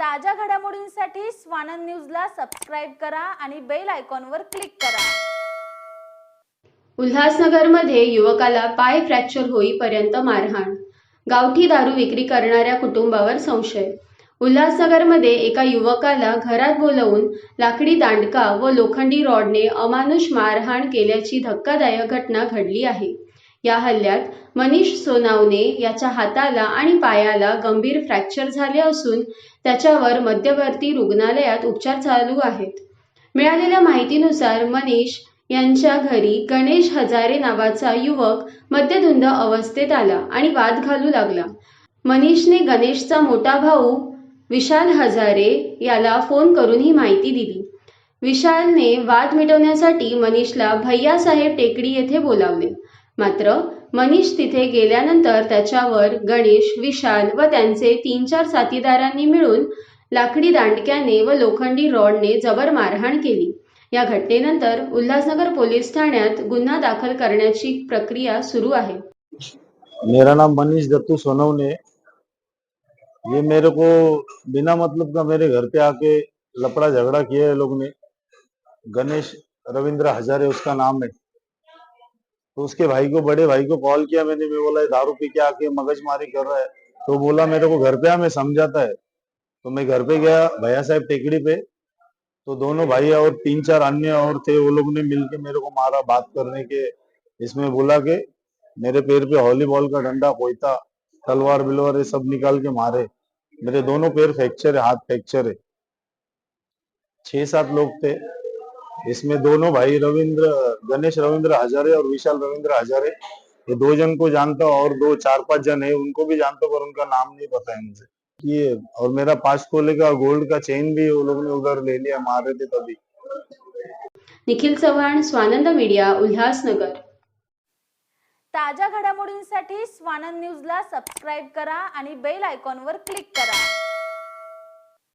ताज्या घडामोडींसाठी स्वानंद न्यूजला सबस्क्राईब करा आणि बेल आयकॉनवर क्लिक करा. उल्हासनगरमध्ये युवकाला पाय फ्रॅक्चर होईपर्यंत मारहाण गावठी दारू विक्री करणाऱ्या कुटुंबावर संशय. उल्हासनगरमध्ये एका युवकाला घरात बोलवून लाकडी दांडका व लोखंडी रॉडने अमानुष मारहाण केल्याची धक्कादायक घटना घडली आहे. या हल्ल्यात मनीष सोनावणे याच्या हाताला आणि पायाला गंभीर फ्रॅक्चर झाले असून त्याच्यावर मध्यवर्ती रुग्णालयात उपचार चालू आहेत. मिळालेल्या माहितीनुसार मनीष यांच्या घरी गणेश हजारे नावाचा युवक मद्यधुंद अवस्थेत आला आणि वाद घालू लागला. मनीषने गणेशचा मोठा भाऊ विशाल हजारे याला फोन करून ही माहिती दिली. विशालने वाद मिटवण्यासाठी मनीषला भैयासाहेब टेकडी येथे बोलावले. मात्र मनीष तिथे गेल्यानंतर त्याच्यावर गणेश विशाल व त्यांचे तीन चार साथीदारांनी मिळून लाकडी दांडक्याने व लोखंडी रॉडने जबर मारहाण केली. या घटनेनंतर उल्हासनगर पोलीस ठाण्यात गुन्हा दाखल करण्याची प्रक्रिया सुरू आहे. मेरा नाम मनीष दत्तू सोनवने ये मेरे को बिना मतलब का मेरे घर पे आके लपड़ा झगड़ा किया है लोग ने। गणेश रविंद्र हजारे उसका नाम है। तो उसके भाई को, बड़े भाई को कॉल किया मैंने, मैं बोला दारू पी के आके मगजमारी कर रहा है। तो बोला, मेरे को घर पे आ मैं समझाता है। तो मैं घर पे गया, भैया साहब टेकड़ी पे। तो दोनों भाई और तीन चार अन्य और थे, वो लोग ने मिलके मेरे को मारा बात करने के। इसमें बोला के मेरे पैर पे वॉलीबॉल का डंडा कोयता तलवार बिलवार ये सब निकाल के मारे। मेरे दोनों पैर फ्रैक्चर है, हाथ फ्रैक्चर है। छह सात लोग थे। इसमें दोनों भाई रविंद्र गणेश रविंद्र हजारे और विशाल रविंद्र हजारे ये दो जन को जानता हूँ और दो चार पांच जन है उनको भी जानता पर उनका नाम नहीं पता है मुझे। ये और मेरा पांच तोले का गोल्ड का चेन भी वो लोग ने उधर ले लिया मार रहे थे तभी। निखिल चव्हाण स्वानंद मीडिया उल्हासनगर। ताज्या घडामोडींसाठी स्वानंद न्यूजला सबस्क्राईब करा आणि बेल आयकॉनवर क्लिक करा.